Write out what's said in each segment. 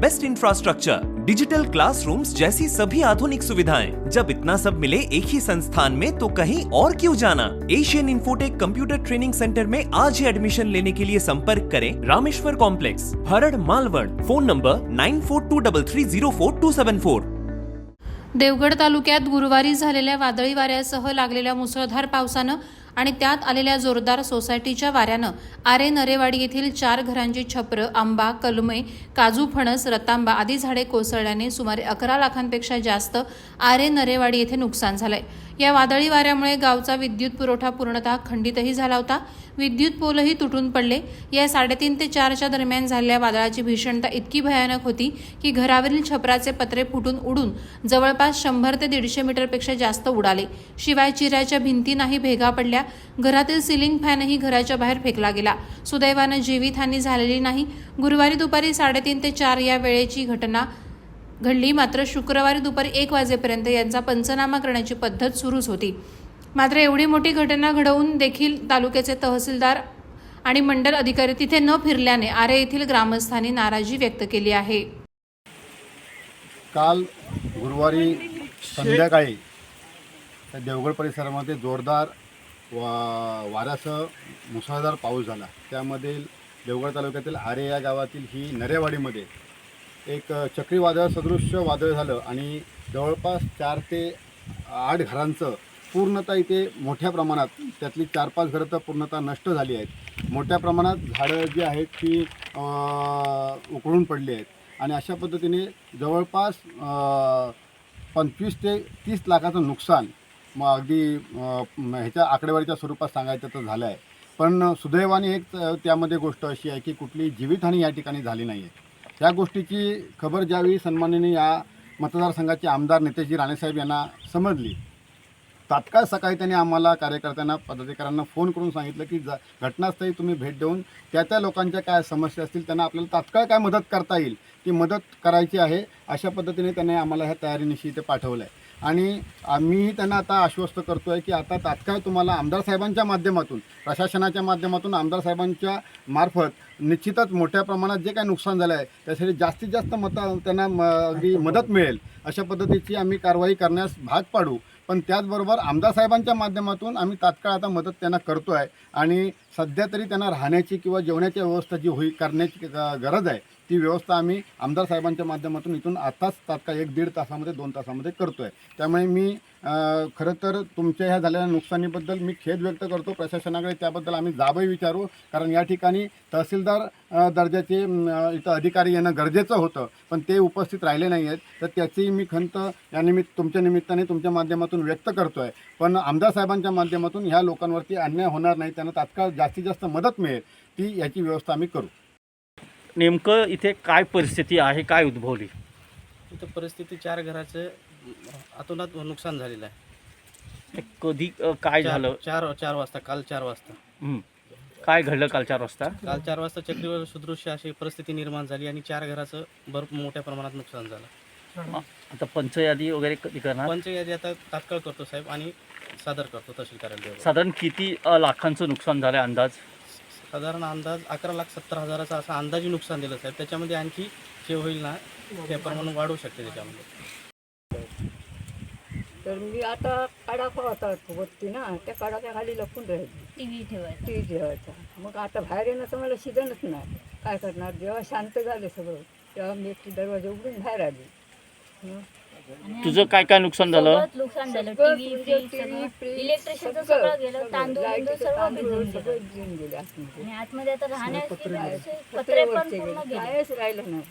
best infrastructure digital classrooms जैसी सभी आधुनिक सुविधाएँ। जब इतना सब मिले एक ही संस्थान में तो कहीं और क्यों जाना? Asian Infotech computer training center में आज ही एडमिशन लेने के लिए संपर्क करें Rameshwar complex Harad Malwad phone number nine four two double three zero four two seven four Devgad तालुक्यात गुरुवारी झालेल्या वादळी वाऱ्यासह लागलेल्या मुसळधार पावसानं आणि त्यात आलेल्या जोरदार सोसायटीच्या वाऱ्यानं आरे नरेवाडी येथील चार घरांची छपरं आंबा कलमे काजू फणस रतांबा आदी झाडे कोसळल्याने सुमारे अकरा लाखांपेक्षा जास्त आरे नरेवाडी येथे नुकसान झालंय. या वादळी वाऱ्यामुळे गावचा विद्युत पुरवठा पूर्णतः खंडितही झाला होता. विद्युत पोलही तुटून पडले. या साडेतीन ते चारच्या दरम्यान झालेल्या वादळाची भीषणता इतकी भयानक होती की घरावरील छपराचे पत्रे फुटून उडून जवळपास शंभर ते दीडशे मीटरपेक्षा जास्त उडाले. शिवाय चिऱ्याच्या भिंती नाही भेगा पडल्या घरातील सिलिंग फॅनही घराच्या बाहेर फेकला गेला. सुदैवानं जीवितहानी झालेली नाही. गुरुवारी दुपारी साडेतीन ते चार या वेळेची घटना घडली. मात्र शुक्रवारी दुपारी एक वाजेपर्यंत यांचा पंचनामा करण्याची पद्धत सुरूच होती. मात्र एवढी मोठी घटना घडवून देखील तालुक्याचे तहसीलदार आणि मंडल अधिकारी तिथे न फिरल्याने आरे येथील ग्रामस्थांनी नाराजी व्यक्त केली आहे. काल गुरुवारी संध्याकाळी देवगड परिसरामध्ये जोरदार वा वाऱ्यासह मुसळधार पाऊस झाला. त्यामध्ये देवगड तालुक्यातील आरे या गावातील ही नरेवाडीमध्ये एक चक्रीवादळ सदृश वादळ झालं आणि जवळपास चार ते आठ घरांचं पूर्णतः इथे मोठ्या प्रमाणात त्यातली चार पाच घरं तर पूर्णतः नष्ट झाली आहेत. मोठ्या प्रमाणात झाडं जी आहेत ती उकळून पडली आहेत. आणि अशा पद्धतीने जवळपास पंचवीस ते तीस लाखाचं नुकसान मग अगदी ह्याच्या आकडेवारीच्या स्वरूपात सांगायचं तर झालं आहे पण सुदैवाने एक त्यामध्ये गोष्ट अशी आहे की कुठली जीवितहानी या ठिकाणी झाली नाही आहे या गोष्टीची खबर ज्यावेळी सन्माननीय या मतदारसंघाचे आमदार नेतेजी राणेसाहेब यांना समजली तात्काळ सकाळी त्यांनी आम्हाला कार्यकर्त्यांना पदाधिकाऱ्यांना फोन करून सांगितलं की ज घटनास्थळी तुम्ही भेट देऊन त्या त्या लोकांच्या काय समस्या असतील त्यांना आपल्याला तात्काळ काय मदत करता येईल ती मदत करायची आहे अशा पद्धतीने त्यांनी आम्हाला ह्या तयारीनिशी इथे पाठवलं आहे आणि आम्हीही त्यांना आता आश्वस्त करतो आहे की आता तात्काळ तुम्हाला आमदार साहेबांच्या माध्यमातून प्रशासनाच्या माध्यमातून आमदार साहेबांच्या मार्फत निश्चितच मोठ्या प्रमाणात जे काही नुकसान झालं आहे त्यासाठी जास्तीत जास्त मतं त्यांना म अगदी मदत मिळेल अशा पद्धतीची आम्ही कारवाई करण्यास भाग पाडू. पण त्याचबरोबर आमदार साहेबांच्या माध्यमातून आम्ही तात्काळ आता मदत त्यांना करतो आहे आणि सध्या तरी त्यांना राहण्याची किंवा जेवणाची व्यवस्था जी होई करण्याची ग- गरज आहे ती व्यवस्था आम्ही आमदार साहेबांच्या माध्यमातून इथून आताच तात्काळ एक दीड तासामध्ये दोन तासामध्ये करतो आहे त्यामुळे मी खरं तर तुमच्या ह्या झालेल्या नुकसानीबद्दल मी खेद व्यक्त करतो. प्रशासनाकडे त्याबद्दल आम्ही जाबही विचारू. कारण या ठिकाणी तहसीलदार दर्जाचे इथं अधिकारी येणं गरजेचं होतं. पण ते उपस्थित राहिले नाही आहेत. तर त्याचीही मी खंत या निमित्त तुमच्या निमित्ताने तुमच्या माध्यमातून व्यक्त करतो आहे पण आमदार साहेबांच्या माध्यमातून ह्या लोकांवरती अन्याय होणार नाही. त्यांना तात्काळ जास्तीत जास्त मदत मिळेल. ती याची व्यवस्था आम्ही करू. नेमकं इथे काय परिस्थिती आहे काय उद्भवली? इथं परिस्थिती चार घराचं अतोनात नुकसान झालेलं आहे. कधी अ, काय चार- झालं? चार चार वाजता काल चार वाजता. हं. काय घडलं काल चार वाजता? काल चार वाजता चक्रीवादळ सदृश्य अशी परिस्थिती निर्माण झाली आणि चार घराचं भरपूर मोठ्या प्रमाणात नुकसान झालं. आता पंचयादी वगैरे कधी करणार? पंचयादी आता तात्काळ करतो साहेब आणि सादर करतो तहसील कार्यालयावर साधारण किती अ, लाखांचं नुकसान झालं अंदाज? साधारण अंदाज अकरा लाख सत्तर हजाराचा असा अंदाजी नुकसान दिलं साहेब. त्याच्यामध्ये आणखी जे होईल ना? त्याप्रमाणे वाढू शकते त्याच्यामध्ये. तर मी आता काडा होता होती ना त्या काडाच्या खाली लपून राहिली. टी व्ही ठेवायचा. टी जेवायचा मग आता बाहेर येण्याचं मला शिजणच नाही. काय करणार? जेव्हा शांत झाले सगळं तेव्हा मी एकटी दरवाजा उघडून बाहेर आली. हं. तुझं काय काय नुकसान झालं? सगळंच नुकसान झालं. सगळं टीव्ही फ्रीज TV, सगळं. फ्रीज, इलेक्ट्रिशियनचं सगळं, सगळं गेलं. सगळं. तांदूळ बिंदूळ लाईटीचं सर्व तांदूळ भिजून सगळं गेलं. भिजून गेले आतमध्ये. आणि आतमध्ये आता राहण्याचे असे पत्रे पत्रे पण वरचे पूर्ण गेले. गेले. कायच राहिलं नाही.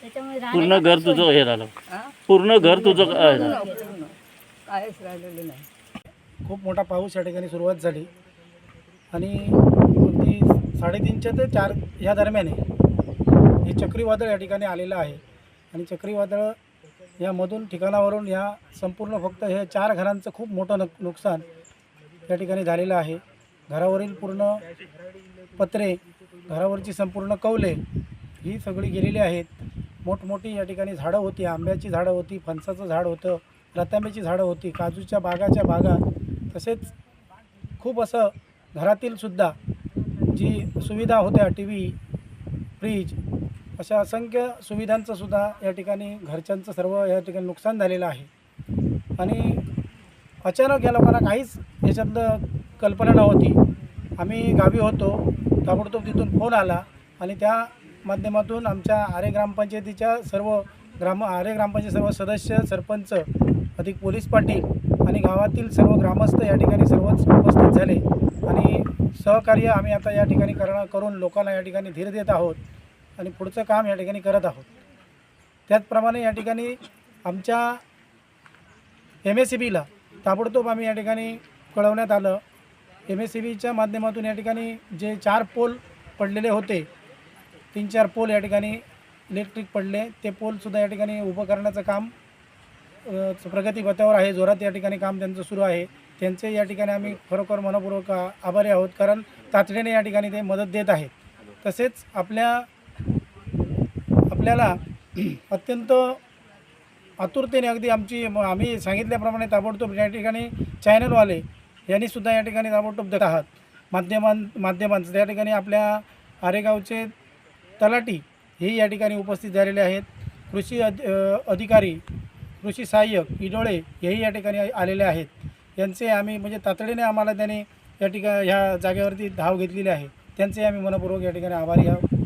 त्याच्यामुळे पूर्ण राहण्याची घर तुझं हे झालं. हा? पूर्ण घर तुझं हे झालं. पूर्ण. कायच राहिलेलं नाही. खूप मोठा पाऊस या ठिकाणी सुरुवात झाली. आणि अगदी साडेतीनच्या ते चार ह्या दरम्यान हे चक्रीवादळ या ठिकाणी आलेलं आहे. आणि चक्रीवादळ यामधून ठिकाणावरून या संपूर्ण फक्त हे चार घरांचं खूप मोठं नक नुकसान या ठिकाणी झालेलं आहे. घरावरील पूर्ण पत्रे घरावरची संपूर्ण कौले ही सगळी गेलेली आहेत. मोठमोठी या ठिकाणी झाडं होती आंब्याची झाडं होती फणसाचं झाड होतं रतांब्याची झाडं होती काजूच्या बागाच्या बागा. तसेच खूप असं घरातील सुद्धा जी सुविधा होत्या टी व्ही फ्रीज अशा असंख्य सुविधांचं सुद्धा या ठिकाणी घरच्यांचं सर्व या ठिकाणी नुकसान झालेलं आहे. आणि अचानक या लोकांना काहीच याच्यातलं कल्पना नव्हती. आम्ही गावी होतो ताबडतोब तिथून फोन आला आणि त्या माध्यमातून आमच्या आरे ग्रामपंचायतीच्या सर्व ग्राम आरे ग्रामपंचायत सर्व सदस्य सरपंच अधिक पोलीस पाटील आणि गावातील सर्व ग्रामस्थ या ठिकाणी सर्वच उपस्थित झाले. आणि सहकार्य आम्ही आता या ठिकाणी करणं करून लोकांना या ठिकाणी धीर देत आहोत. आणि पुढचं काम या ठिकाणी करत आहोत. त्याचप्रमाणे या ठिकाणी आमच्या एम एस सी बीला ताबडतोब आम्ही या ठिकाणी कळवण्यात आलं. एम एस सी बीच्या माध्यमातून या ठिकाणी जे चार पोल पडलेले होते तीन चार पोल या ठिकाणी इलेक्ट्रिक पडले. ते पोलसुद्धा या ठिकाणी उभं करण्याचं काम प्रगतीपथावर आहे. जोरात या ठिकाणी काम त्यांचं सुरू आहे. त्यांचे या ठिकाणी आम्ही खरोखर मनपूर्वक आभारी आहोत. कारण तातडीने या ठिकाणी ते मदत देत आहेत. तसेच आपल्या आपल्याला अत्यंत आतुरतेने अगदी आमची म- आम्ही सांगितल्याप्रमाणे ताबडतोब या ठिकाणी चॅनलवाले यांनीसुद्धा या ठिकाणी ताबडतोब देत आहात. माध्यमां माध्यमांचं त्या ठिकाणी आपल्या आरेगावचे तलाटी हे या ठिकाणी उपस्थित झालेले आहेत. कृषी अध अधिकारी कृषी सहाय्यक इडोळे हेही या ठिकाणी आलेले आहेत. यांचे आम्ही म्हणजे तातडीने आम्हाला त्यांनी या ठिकाणी ह्या जागेवरती धाव घेतलेली आहे. त्यांचे आम्ही मनपूर्वक या ठिकाणी आभारी आहोत.